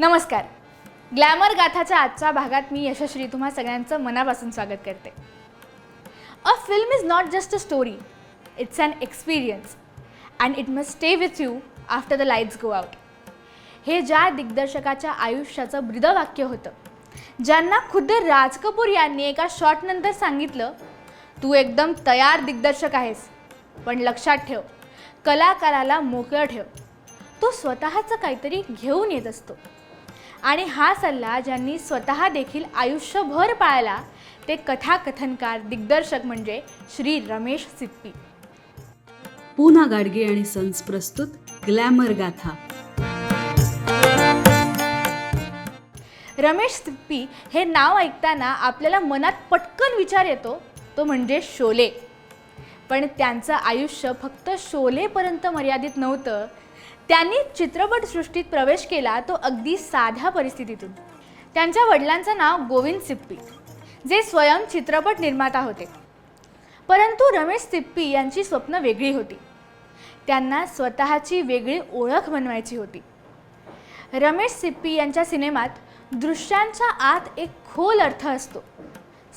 नमस्कार. ग्लॅमर गाथाच्या आजच्या भागात मी यशश्री तुम्हा सगळ्यांचं मनापासून स्वागत करते. A film is not just a story it's an experience and it must stay with you after the lights go out. हे ज्या दिग्दर्शकाच्या आयुष्याचं ब्रिदवाक्य होतं ज्यांना खुद्द राज कपूर यांनी एका शॉटनंतर सांगितलं तू एकदम तयार दिग्दर्शक आहेस पण लक्षात ठेव कलाकाराला मोकळं ठेव. तो स्वतःचं काहीतरी घेऊन येत असतो. आणि हा सल्ला ज्यांनी स्वतः देखील आयुष्यभर पाळला ते कथाकथनकार दिग्दर्शक म्हणजे श्री रमेश सिप्पी पूना गाडगे आणि सन्स प्रस्तुत ग्लॅमर गाथा. रमेश सिप्पी हे नाव ऐकताना आपल्याला मनात पटकन विचार येतो तो म्हणजे शोले. पण त्यांचं आयुष्य फक्त शोलेपर्यंत मर्यादित नव्हतं त्यांनी चित्रपटसृष्टीत प्रवेश केला तो अगदी साध्या परिस्थितीतून. त्यांच्या वडिलांचं नाव गोविंद सिप्पी जे स्वयं चित्रपट निर्माता होते. परंतु रमेश सिप्पी यांची स्वप्न वेगळी होती. त्यांना स्वतःची वेगळी ओळख बनवायची होती. रमेश सिप्पी यांच्या सिनेमात दृश्यांच्या आत एक खोल अर्थ असतो.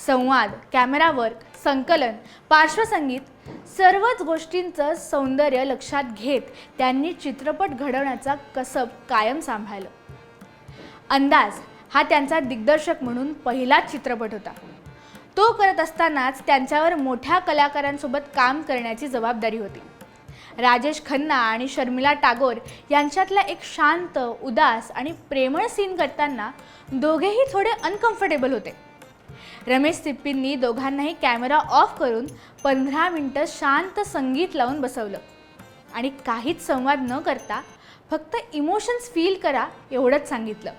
संवाद कॅमेरा वर्क संकलन पार्श्वसंगीत सर्वच गोष्टींचं सौंदर्य लक्षात घेत त्यांनी चित्रपट घडवण्याचा कसब कायम सांभाळलं. अंदाज हा त्यांचा दिग्दर्शक म्हणून पहिलाच चित्रपट होता. तो करत असतानाच त्यांच्यावर मोठ्या कलाकारांसोबत काम करण्याची जबाबदारी होती. राजेश खन्ना आणि शर्मिला टागोर यांच्यातला एक शांत उदास आणि प्रेमळ सीन करताना दोघेही थोडे अनकम्फर्टेबल होते. रमेश सिप्पींनी दोघांनाही कॅमेरा ऑफ करून पंधरा मिनटं शांत संगीत लावून बसवलं. आणि काहीच संवाद न करता फक्त इमोशन्स फील करा एवढंच सांगितलं.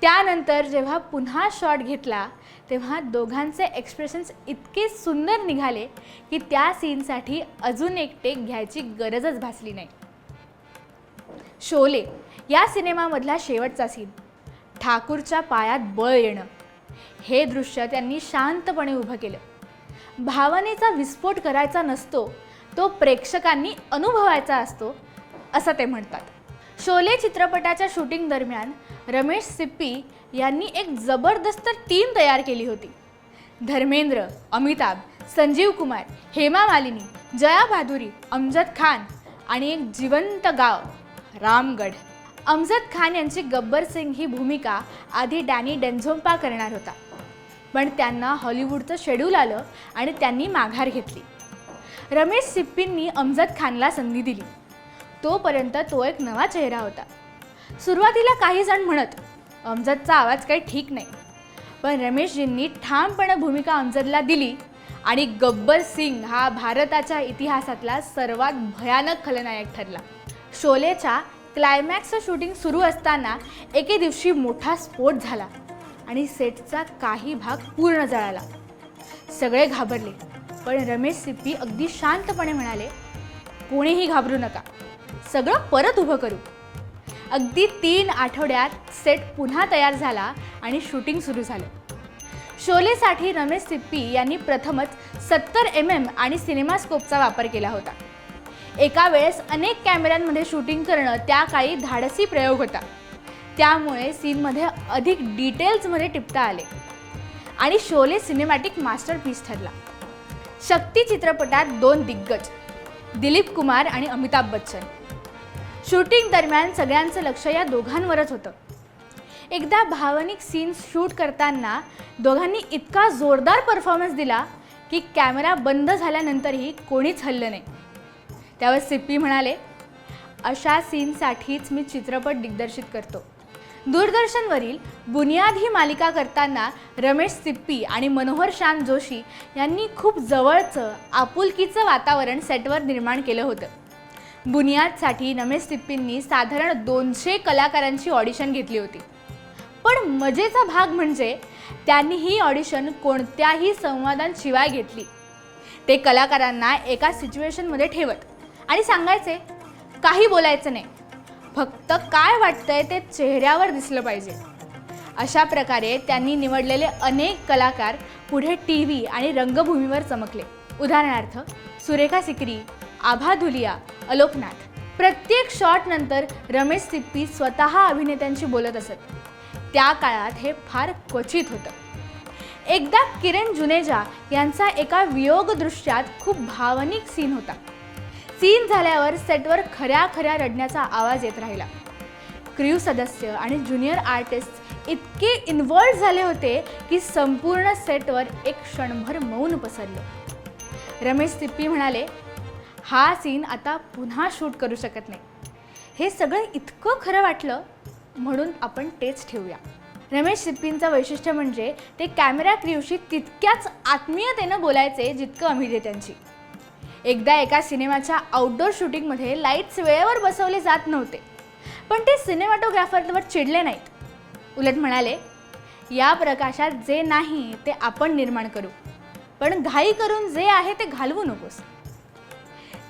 त्यानंतर जेव्हा पुन्हा शॉट घेतला तेव्हा दोघांचे एक्सप्रेशन्स इतके सुंदर निघाले की त्या सीनसाठी अजून एक टेक घ्यायची गरजच भासली नाही. शोले या सिनेमामधला शेवटचा सीन ठाकूरच्या पायात बळ येणं. हे दृश्य त्यांनी शांतपणे उभं केलं. भावनेचा विस्फोट करायचा नसतो तो प्रेक्षकांनी अनुभवायचा असतो असं ते म्हणतात. शोले चित्रपटाच्या शूटिंग दरम्यान रमेश सिप्पी यांनी एक जबरदस्त टीम तयार केली होती. धर्मेंद्र अमिताभ संजीव कुमार हेमा मालिनी जया भादुरी अमजद खान आणि एक जिवंत गाव रामगढ. अमजद खान यांची गब्बर सिंग ही भूमिका आधी डॅनी डेन्झोम्पा करणार होता. पण त्यांना हॉलिवूडचं शेड्यूल आलं आणि त्यांनी माघार घेतली. रमेश सिप्पींनी अमजद खानला संधी दिली. तोपर्यंत तो एक नवा चेहरा होता. सुरुवातीला काही जण म्हणत अमजदचा आवाज काही ठीक नाही. पण रमेशजींनी ठामपणे भूमिका अमजदला दिली आणि गब्बर सिंग हा भारताच्या इतिहासातला सर्वात भयानक खलनायक ठरला. शोलेच्या क्लायमॅक्सचं शूटिंग सुरू असताना एके दिवशी मोठा स्फोट झाला आणि सेटचा काही भाग पूर्ण जळाला. सगळे घाबरले पण रमेश सिप्पी अगदी शांतपणे म्हणाले कोणीही घाबरू नका. सगळं परत उभं करू. अगदी तीन आठवड्यात सेट पुन्हा तयार झाला आणि शूटिंग सुरू झालं. शोलेसाठी रमेश सिप्पी यांनी प्रथमच सत्तर एम एम आणि सिनेमास्कोपचा वापर केला होता. एका वेळेस अनेक कॅमेऱ्यांमध्ये शूटिंग करणं त्या काळी धाडसी प्रयोग होता. त्यामुळे सीनमध्ये अधिक डिटेल्समध्ये टिपता आले. आणि शोले सिनेमॅटिक मास्टरपीस ठरला. शक्ती चित्रपटात दोन दिग्गज दिलीप कुमार आणि अमिताभ बच्चन. शूटिंग दरम्यान सगळ्यांचं लक्ष या दोघांवरच होतं. एकदा भावनिक सीन शूट करताना दोघांनी इतका जोरदार परफॉर्मन्स दिला की कॅमेरा बंद झाल्यानंतरही कोणीच हल्लं नाही. त्यावर सिप्पी म्हणाले अशा सीनसाठीच मी चित्रपट दिग्दर्शित करतो. दूरदर्शनवरील बुनियाद ही मालिका करताना रमेश सिप्पी आणि मनोहर शांत जोशी यांनी खूप जवळचं आपुलकीचं वातावरण सेटवर निर्माण केलं होतं. बुनियादसाठी रमेश सिप्पींनी साधारण दोनशे कलाकारांची ऑडिशन घेतली होती. पण मजेचा भाग म्हणजे त्यांनी ही ऑडिशन कोणत्याही संवादांशिवाय घेतली. ते कलाकारांना एका सिच्युएशनमध्ये ठेवत. आणि सांगायचे काही बोलायचं नाही. फक्त काय वाटतंय ते चेहऱ्यावर दिसलं पाहिजे. अशा प्रकारे त्यांनी निवडलेले अनेक कलाकार पुढे टी व्ही आणि रंगभूमीवर चमकले. उदाहरणार्थ सुरेखा सिकरी आभा धुलिया अलोकनाथ. प्रत्येक शॉट नंतर रमेश सिप्पी स्वतः अभिनेत्यांशी बोलत असत. त्या काळात हे फार क्वचित होतं. एकदा किरण जुनेजा यांचा एका वियोग दृश्यात खूप भावनिक सीन होता. सीन झाल्यावर सेटवर खऱ्या खऱ्या रडण्याचा आवाज येत राहिला. क्र्यू सदस्य आणि ज्युनियर आर्टिस्ट इतके इन्व्हॉल्व झाले होते की संपूर्ण सेटवर एक क्षणभर मौन पसरलं. रमेश सिप्पी म्हणाले हा सीन आता पुन्हा शूट करू शकत नाही. हे सगळं इतकं खरं वाटलं म्हणून आपण तेच ठेवूया. रमेश सिप्पींचं वैशिष्ट्य म्हणजे ते कॅमेरा क्र्यूशी तितक्याच आत्मीयतेनं बोलायचे जितकं अभिनेत्यांची एकदा एका सिनेमाच्या आउटडोर शूटिंगमध्ये लाईट्स वेळेवर बसवले जात नव्हते. पण ते सिनेमॅटोग्राफरवर चिडले नाहीत. उलट म्हणाले या प्रकाशात जे नाही ते आपण निर्माण करू. पण घाई करून जे आहे ते घालवू नकोस.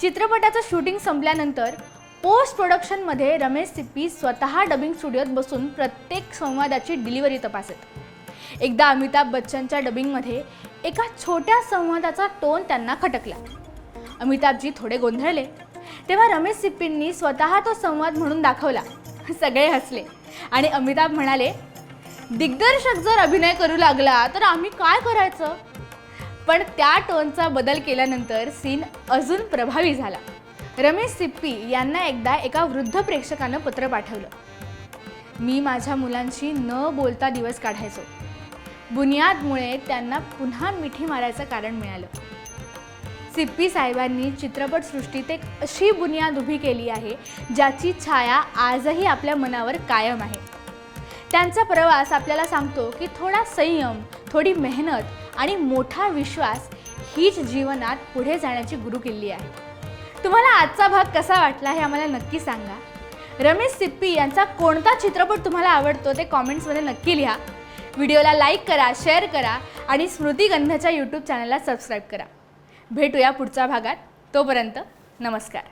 चित्रपटाचं शूटिंग संपल्यानंतर पोस्ट प्रोडक्शनमध्ये रमेश सिप्पी स्वतः डबिंग स्टुडिओत बसून प्रत्येक संवादाची डिलिव्हरी तपासत. एकदा अमिताभ बच्चनच्या डबिंगमध्ये एका छोट्या संवादाचा टोन त्यांना खटकला. अमिताभजी थोडे गोंधळले. तेव्हा रमेश सिप्पींनी स्वतः तो संवाद म्हणून दाखवला. सगळे हसले. आणि अमिताभ म्हणाले दिग्दर्शक जर अभिनय करू लागला तर आम्ही काय करायचं? पण त्या टोनचा बदल केल्यानंतर सीन अजून प्रभावी झाला. रमेश सिप्पी यांना एकदा एका वृद्ध प्रेक्षकानं पत्र पाठवलं. मी माझ्या मुलांशी न बोलता दिवस काढायचो. बुनियादमुळे त्यांना पुन्हा मिठी मारायचं कारण मिळालं. सिप्पी साहेबांनी चित्रपटसृष्टीत एक अशी बुनियाद उभी केली आहे ज्याची छाया आजही आपल्या मनावर कायम आहे. त्यांचा प्रवास आपल्याला सांगतो की थोडा संयम थोडी मेहनत आणि मोठा विश्वास हीच जीवनात पुढे जाण्याची गुरुकिल्ली आहे. तुम्हाला आजचा भाग कसा वाटला हे आम्हाला नक्की सांगा. रमेश सिप्पी यांचा कोणता चित्रपट तुम्हाला आवडतो ते कॉमेंट्समध्ये नक्की लिहा. व्हिडिओला लाईक करा शेअर करा आणि स्मृतिगंधाच्या यूट्यूब चॅनलला सबस्क्राईब करा. भेटूया पुढच्या भागात. तोपर्यंत नमस्कार.